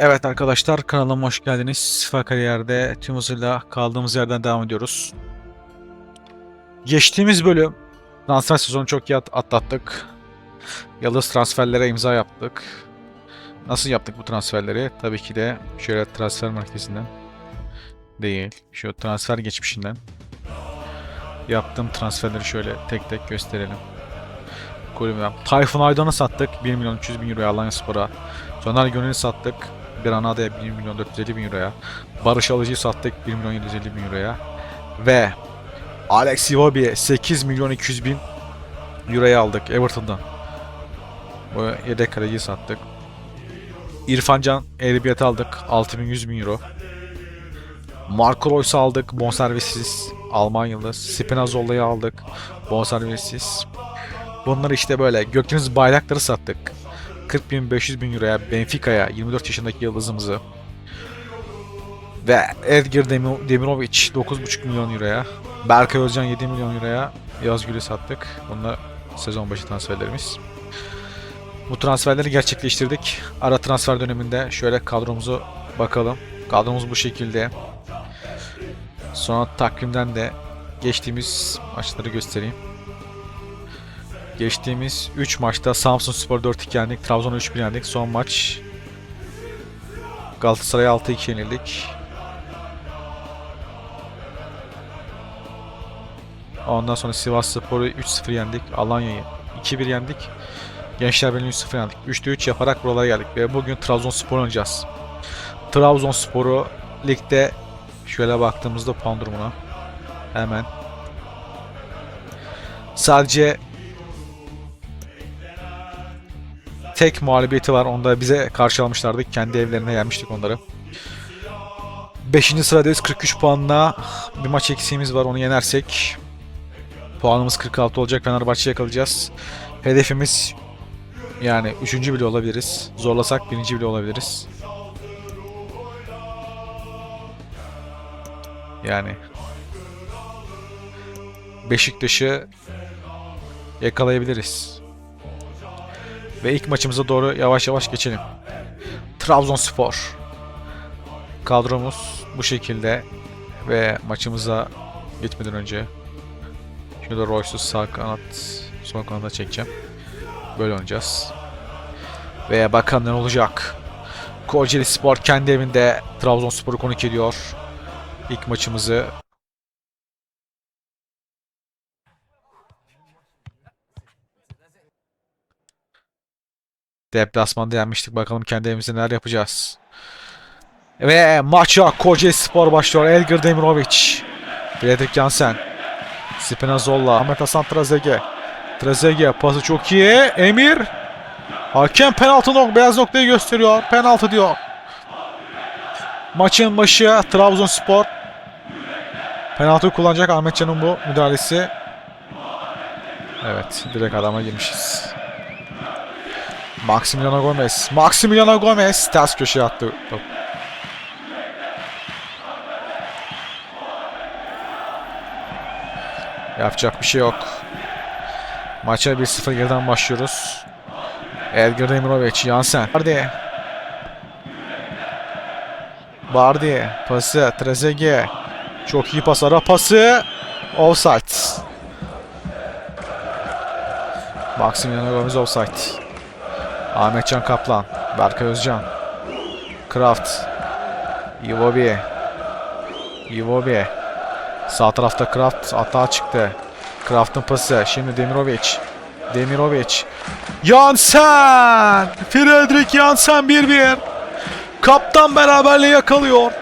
Evet arkadaşlar kanalıma hoş geldiniz. FIFA Kariyer'de tüm hızıyla kaldığımız yerden devam ediyoruz. Geçtiğimiz bölüm transfer sezonu çok iyi at- atlattık. Yıldız transferlere imza yaptık. Nasıl yaptık bu transferleri? Tabii ki de şöyle transfer merkezinden değil, şu transfer geçmişinden yaptığım transferleri şöyle tek tek gösterelim. Kulübüm. Tayfun Aydan'ı sattık 1 milyon 300 bin euroya Alanya Spor'a. Soner Gönül'ü sattık Granada'ya 1 milyon 450 bin euroya. Barış Alıcı'yı sattık 1 milyon 750 bin euroya. Ve Alex Iwobi'ye 8 milyon 200 bin euroya aldık Everton'dan. Bu yedek kaleciyi sattık. İrfan Can Erbiyat'ı aldık 6100 bin euro. Marco Reus'u aldık bonservissiz Alman yıldız. Spinazzola'yı aldık bonservissiz. Bunlar işte böyle Gökdeniz bayrakları sattık. 40 bin 500 bin euroya Benfica'ya 24 yaşındaki yıldızımızı ve Edgar Demi- Demirovic 9,5 milyon euroya Berkay Özcan 7 milyon euroya Yazgül'ü sattık. Bunlar sezon başı transferlerimiz. Bu transferleri gerçekleştirdik. Ara transfer döneminde şöyle kadromuzu bakalım. Kadromuz bu şekilde. Sonra takvimden de geçtiğimiz maçları göstereyim. Geçtiğimiz 3 maçta Samsun Spor 4-2 yendik, Trabzon'a 3-1 yendik. Son maç Galatasaray'a 6-2 yenildik. Ondan sonra Sivas Spor'u 3-0 yendik. Alanya'yı 2-1 yendik. Gençler Birliği'ni 3-0 yendik. 3'te 3 yaparak buralara geldik ve bugün Trabzonspor oynayacağız. Trabzonspor'u ligde şöyle baktığımızda puan durumuna hemen sadece tek mağlubiyeti var. Onu da bize karşı almışlardı. Kendi evlerine yenmiştik onları. 5. sıradayız 43 puanla. Bir maç eksiğimiz var. Onu yenersek puanımız 46 olacak. Fenerbahçe'ye kalacağız. Hedefimiz yani 3. bile olabiliriz. Zorlasak 1. bile olabiliriz. Yani Beşiktaş'ı yakalayabiliriz. Ve ilk maçımıza doğru yavaş yavaş geçelim. Trabzonspor. Kadromuz bu şekilde ve maçımıza gitmeden önce şurada Royce'u sağ kanat sol kanada çekeceğim. Böyle oynayacağız. Ve bakalım ne olacak. Kocaeli Spor kendi evinde Trabzonspor'u konuk ediyor. İlk maçımızı Deplasmanda yenmiştik. Bakalım kendi evimizde neler yapacağız. Ve maça Kocaeli Spor başlıyor. Elgir Demirovic. Fredrik Jansen. Spinazzola. Ahmet Hasan Trezege. Trezege pası çok iyi. Emir. Hakem penaltı nok beyaz noktayı gösteriyor. Penaltı diyor. Maçın başı Trabzonspor. Penaltı kullanacak Ahmet Can'ın bu müdahalesi. Evet direkt adama girmişiz. Maximiliano Gomez. Maximiliano Gomez ters köşeye attı. top. Yapacak bir şey yok. Maça 1-0 geriden başlıyoruz. Edgar Demirovic, Jansen. Bardi. Bardi. Pası. Trezeguet. Çok iyi pas. Ara pası. Offside. Maximiliano Gomez offside. Ahmetcan Kaplan. Berkay Özcan. Kraft. Iwobi. Iwobi. Sağ tarafta Kraft atağa çıktı. Kraft'ın pası. Şimdi Demirovic. Demirovic. Jansen! Fredrik Jansen 1-1. Kaptan beraberliği yakalıyor.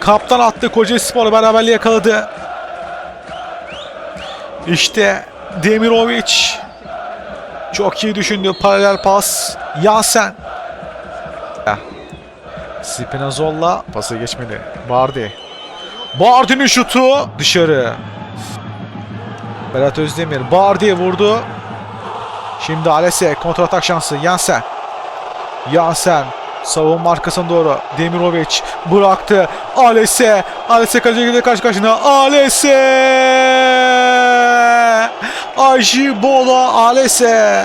Kaptan attı Kocaeli Spor beraberliği yakaladı. İşte Demirovic çok iyi düşündü. Paralel pas. Yasen. Spinazzola pası geçmedi. Bardi. Bardi'nin şutu dışarı. Berat Özdemir. Bardi vurdu. Şimdi Alese kontratak şansı. Yansen. Yansen. Savunma arkasına doğru. Demirovic bıraktı. Alese. Alese kaleciyle karşı karşına. Alese. Ajibola Alese.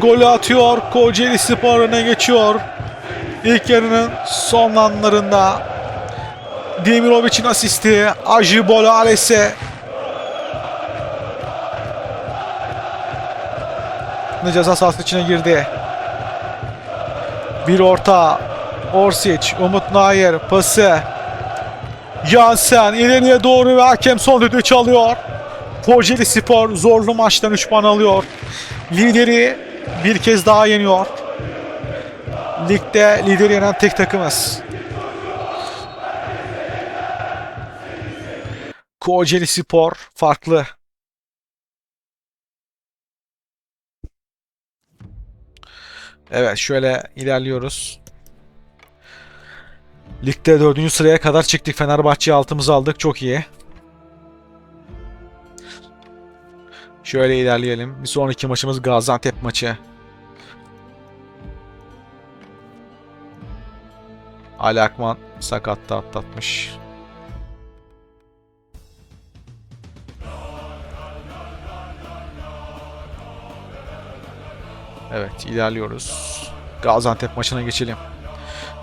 golü atıyor. Kocaeli Spor öne geçiyor. İlk yarının son anlarında Demirovic'in asisti Ajibolo Ales'e ceza sahası içine girdi. Bir orta. Orsic, Umut Nair pası. Yansen ileriye doğru ve hakem son düdüğü çalıyor. Kocaeli Spor zorlu maçtan 3 puan alıyor. Lideri bir kez daha yeniyor. Ligde lideri yenen tek takımız. Kocaeli Spor farklı. Evet şöyle ilerliyoruz. Ligde dördüncü sıraya kadar çıktık. Fenerbahçe'yi altımıza aldık. Çok iyi. Şöyle ilerleyelim. Bir sonraki maçımız Gaziantep maçı. Ali Akman sakatta atlatmış. Evet ilerliyoruz. Gaziantep maçına geçelim.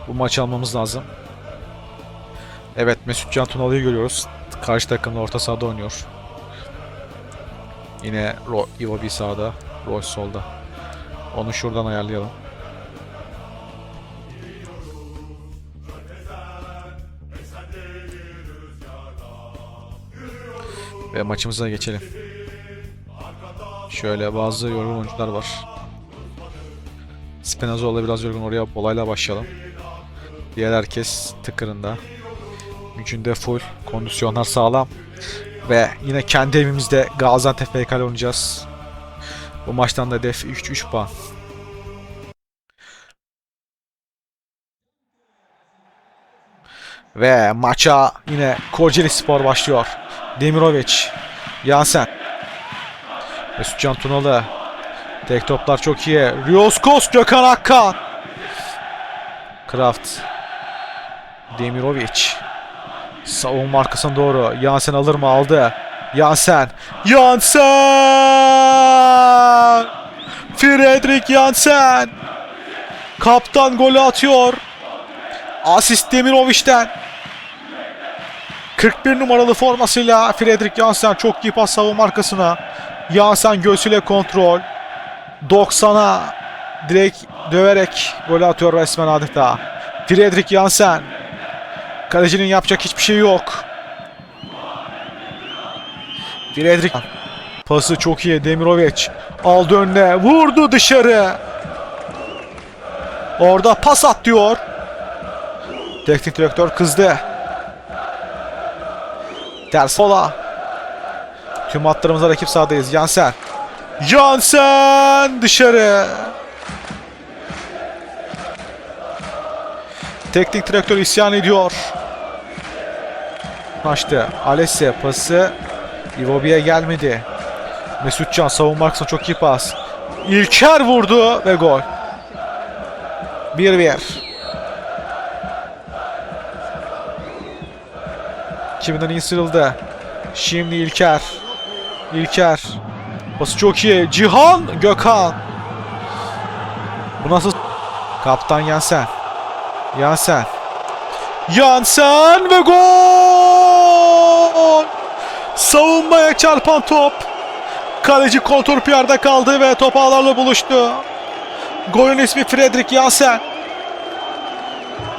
Bu maçı almamız lazım. Evet Mesut Can Tunalı'yı görüyoruz. Karşı takımda orta sahada oynuyor. Yine Ro Iwobi sağda, Roy solda. Onu şuradan ayarlayalım. Ve maçımıza geçelim. Şöyle bazı yorgun oyuncular var. Spinazzola biraz yorgun oraya bolayla başlayalım. Diğer herkes tıkırında. Gücünde full. Kondisyonlar sağlam. Ve yine kendi evimizde Gaziantep FK oynayacağız. Bu maçtan da hedef 3-3 puan. Ve maça yine Kocaeli Spor başlıyor. Demirovic, Yansen, Mesutcan Tunalı. Tek toplar çok iyi. Rioskos, Gökhan Akkan. Kraft. Demirovic. Savunma arkasına doğru. Yansen alır mı? Aldı. Yansen. Yansen! Fredrik Yansen. Kaptan golü atıyor. Asist Demirovic'ten. 41 numaralı formasıyla Fredrik Yansen çok iyi pas savunma arkasına. Yansen göğsüyle kontrol. 90'a direkt döverek gol atıyor resmen adeta. Fredrik Yansen. Kalecinin yapacak hiçbir şey yok. Fredrik pası çok iyi Demirovic aldı önüne vurdu dışarı. Orada pas at diyor. Teknik direktör kızdı. Ters sola. Tüm hatlarımızda rakip sahadayız. Yansen. Yansen dışarı. Teknik direktör isyan ediyor. Açtı. Alessia pası Iwobi'ye gelmedi. Mesutcan savunma arkasına çok iyi pas. İlker vurdu ve gol. 1-1. Kiminden iyi. Şimdi İlker. İlker. Pası çok iyi. Cihan Gökhan. Bu nasıl? Kaptan Yansen. Yansen. Yansen ve gol! Savunmaya çarpan top. Kaleci kontrpiyarda kaldı ve top ağlarla buluştu. Golün ismi Fredrik Yansen.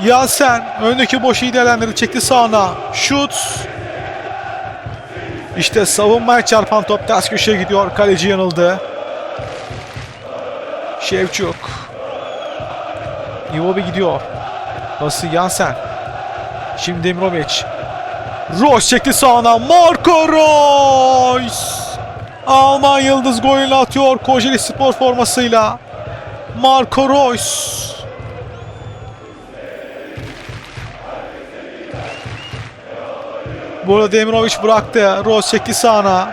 Yansen öndeki boşu iyi değerlendirdi. Çekti sağına. Şut. İşte savunmaya çarpan top ters köşeye gidiyor. Kaleci yanıldı. Şevçuk. Iwobi gidiyor. Pası Yansen. Şimdi Demirovic. Royce çekti sağına. Marco Royce. Alman Yıldız golünü atıyor Kocaeli Spor formasıyla. Marco Royce. Burada Demirovic bıraktı. Royce çekti sağına.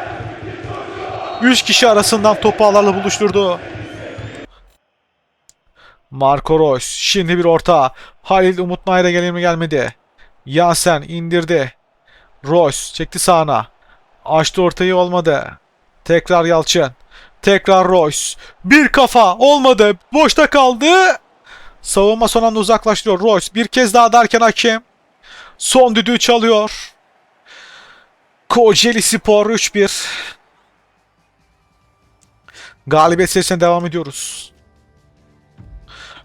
3 kişi arasından topu ağlarla buluşturdu. Marco Reus. Şimdi bir orta. Halil Umut Nair'e gelir mi gelmedi. Yansen indirdi. Reus çekti sağına. Açtı ortayı olmadı. Tekrar Yalçın. Tekrar Royce. Bir kafa olmadı. Boşta kaldı. Savunma son anda uzaklaştırıyor. Royce bir kez daha derken hakem. Son düdüğü çalıyor. Kocaeli Spor 3-1. Galibiyet serisine devam ediyoruz.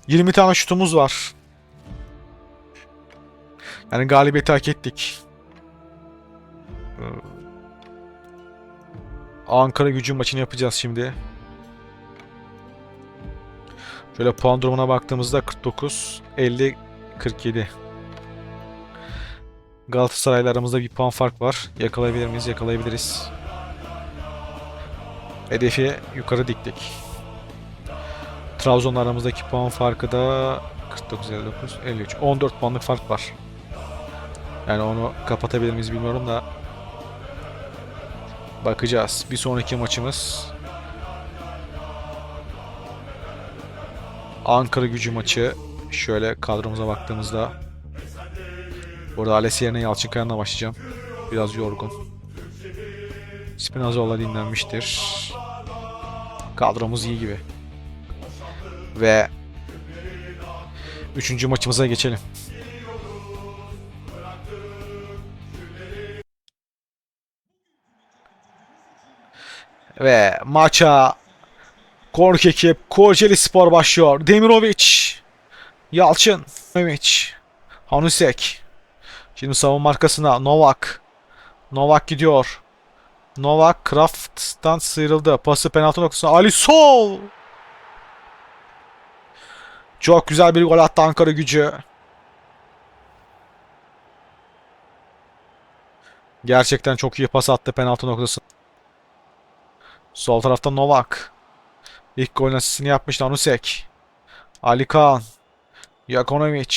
20 tane şutumuz var. Yani galibiyeti hak ettik. Ee, Ankara gücü maçını yapacağız şimdi. Şöyle puan durumuna baktığımızda 49, 50, 47. Galatasaray'la aramızda bir puan fark var. Yakalayabilir miyiz? Yakalayabiliriz. Hedefi yukarı diktik. Trabzon'la aramızdaki puan farkı da 49, 59, 53. 14 puanlık fark var. Yani onu kapatabilir miyiz bilmiyorum da bakacağız. Bir sonraki maçımız Ankara gücü maçı. Şöyle kadromuza baktığımızda Burada Ales yerine Yalçın Kayan'la başlayacağım. Biraz yorgun. Spinazzola dinlenmiştir. Kadromuz iyi gibi. Ve Üçüncü maçımıza geçelim. Ve maça Kork ekip Kocaeli Spor başlıyor. Demirovic. Yalçın. Demirovic. Hanusek. Şimdi savunma arkasına Novak. Novak gidiyor. Novak Kraft'tan sıyrıldı. Pası penaltı noktasına. Ali Sol. Çok güzel bir gol attı Ankara gücü. Gerçekten çok iyi pas attı penaltı noktasına. Sol tarafta Novak. İlk golün asistini yapmıştı Anusek. Ali Kaan. Yakonovic.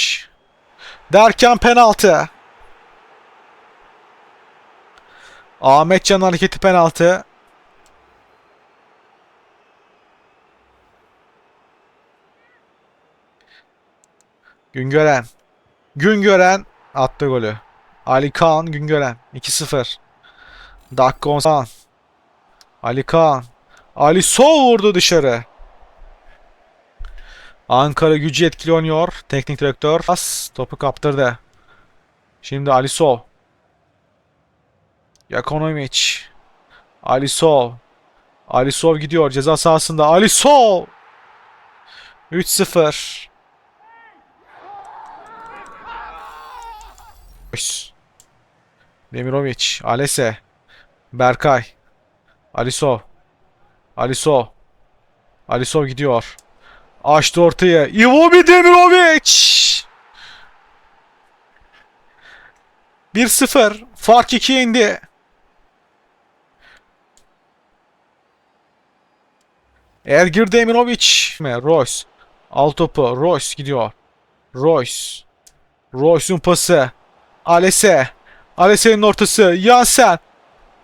Derken penaltı. Ahmetcan hareketi penaltı. Güngören. Güngören attı golü. Ali Kaan Güngören 2-0. Dakika 10. Ali Kaan. Ali Sol vurdu dışarı. Ankara gücü etkili oynuyor. Teknik direktör. Pas topu kaptırdı. Şimdi Ali Sol. Yakonovic. Ali Sol. Ali Sol gidiyor ceza sahasında. Ali Sol. 3-0. Demirovic. Alese. Berkay. Alisov. Alisov. Alisov gidiyor. Açtı ortaya. Ivobi Demirovic. 1-0. Fark 2'ye indi. Ergir Demirovic. Royce. Al topu. Royce gidiyor. Royce. Royce'un pası. Alese. Alese'nin ortası. Yansen.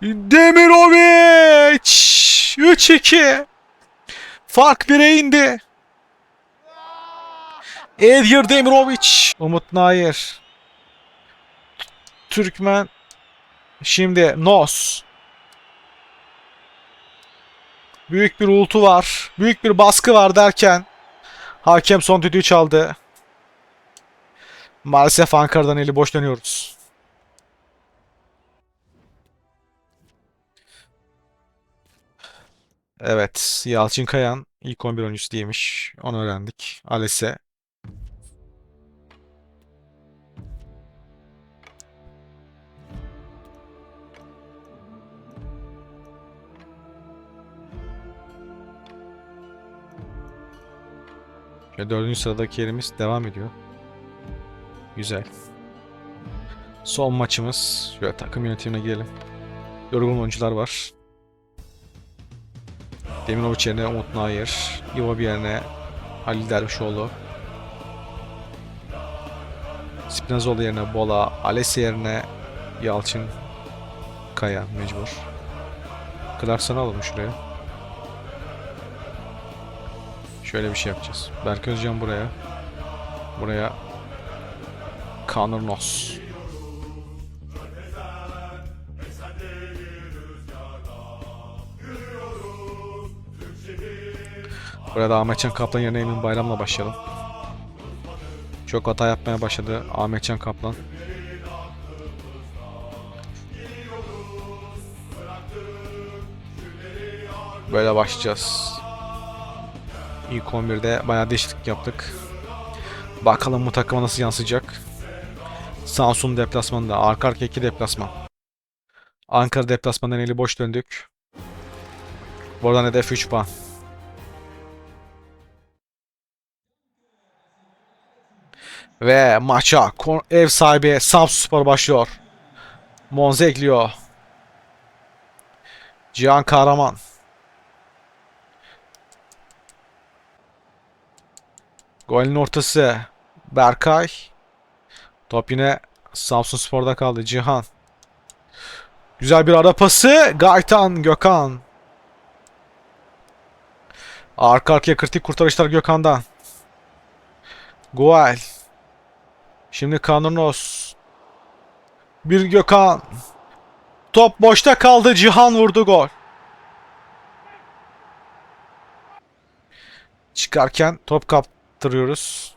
Demirovic. 3-2. Fark 1'e indi. Edgar Demirovic. Umut Nair. Türkmen. Şimdi Nos. Büyük bir uğultu var. Büyük bir baskı var derken hakem son düdüğü çaldı. Maalesef Ankara'dan eli boş dönüyoruz. Evet, Yalçın Kayan ilk 11 oyuncusu değilmiş. Onu öğrendik. Alese. Ve dördüncü sıradaki yerimiz devam ediyor. Güzel. Son maçımız. Şöyle takım yönetimine girelim. Yorgun oyuncular var. Demirovic yerine Umut Nair. Iwobi yerine Halil Dervişoğlu. Spinazzola yerine Bola. Alesi yerine Yalçın Kaya mecbur. Clarkson'u alalım şuraya. Şöyle bir şey yapacağız. Berk Özcan buraya. Buraya Conor Nos. Burada Ahmetcan Kaplan yerine Emin Bayram'la başlayalım. Çok hata yapmaya başladı Ahmetcan Kaplan. Böyle başlayacağız. İlk 11'de bayağı değişiklik yaptık. Bakalım bu takıma nasıl yansıyacak. Samsun deplasmanında. Arka arka iki deplasman. Ankara deplasmandan eli boş döndük. Buradan hedef 3 puan. Ve maça ev sahibi Samsunspor başlıyor. Monza ekliyor. Cihan Kahraman. Golün ortası Berkay. Top yine Samsunspor'da kaldı. Cihan. Güzel bir ara pası. Gaytan Gökhan. Arka arkaya kritik kurtarışlar Gökhan'dan. Goal. Şimdi Kananos. Bir Gökhan. Top boşta kaldı. Cihan vurdu gol. Çıkarken top kaptırıyoruz.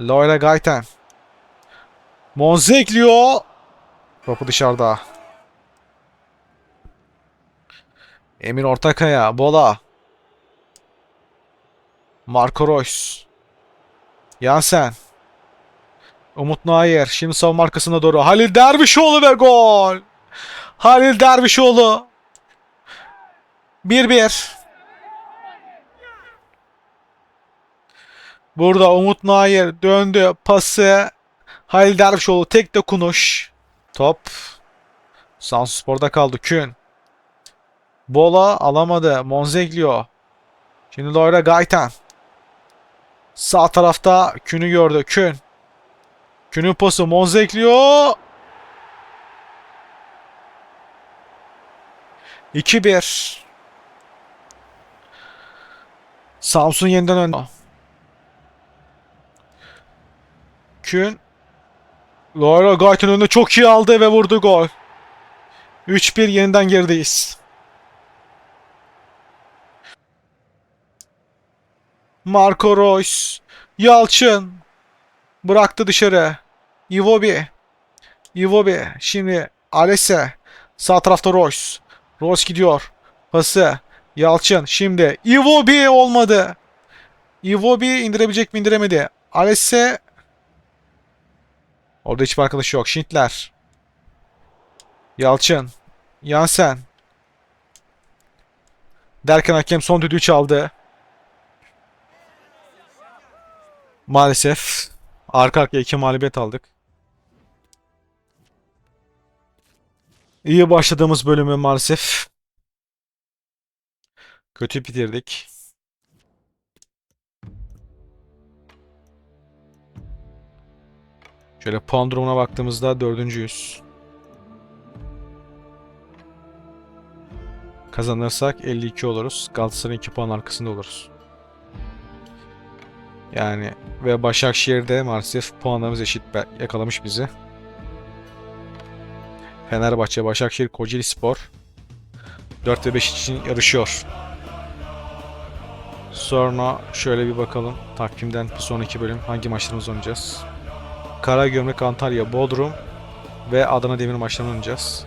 Loyla Gayten. Monze ekliyor. Topu dışarıda. Emin Ortakaya. Bola. Marco Reus. Yansen. Umut Nair. Şimdi savunma arkasına doğru. Halil Dervişoğlu ve gol. Halil Dervişoğlu. 1-1. Burada Umut Nair döndü. Pası. Halil Dervişoğlu tek dokunuş. Top. Sansuspor'da kaldı. Kün. Bola alamadı. Monzeglio. Şimdi Loira Gaytan. Sağ tarafta Kün'ü gördü. Kün. Kün'ün pası Monzeglio. 2-1. Samsun yeniden önde. Kün. Loira Gaytan önünde çok iyi aldı ve vurdu gol. 3-1 yeniden gerideyiz. Marco Reus. Yalçın. Bıraktı dışarı. Iwobi. Iwobi. Şimdi Alese. Sağ tarafta Reus. Reus gidiyor. Pası. Yalçın. Şimdi Iwobi olmadı. Iwobi indirebilecek mi indiremedi. Alese. Orada hiçbir arkadaşı yok. Schindler. Yalçın. Yansen. Derken hakem son düdüğü çaldı. Maalesef arka arkaya iki mağlubiyet aldık. İyi başladığımız bölümü maalesef kötü bitirdik. Şöyle puan durumuna baktığımızda dördüncüyüz. Kazanırsak 52 oluruz. Galatasaray'ın 2 puan arkasında oluruz. Yani ve Başakşehir'de maalesef puanlarımız eşit yakalamış bizi. Fenerbahçe, Başakşehir, Kocaeli Spor 4 ve 5 için yarışıyor. Sonra şöyle bir bakalım takvimden bir sonraki bölüm hangi maçlarımızı oynayacağız. Karagümrük, Antalya, Bodrum ve Adana Demir maçlarını oynayacağız.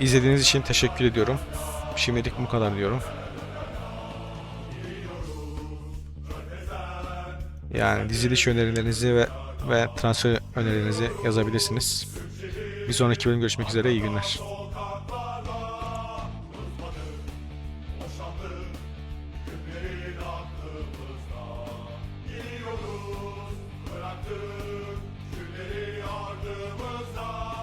İzlediğiniz için teşekkür ediyorum. Şimdilik bu kadar diyorum. Yani diziliş önerilerinizi ve ve transfer önerilerinizi yazabilirsiniz. Bir sonraki bölüm görüşmek üzere. İyi günler.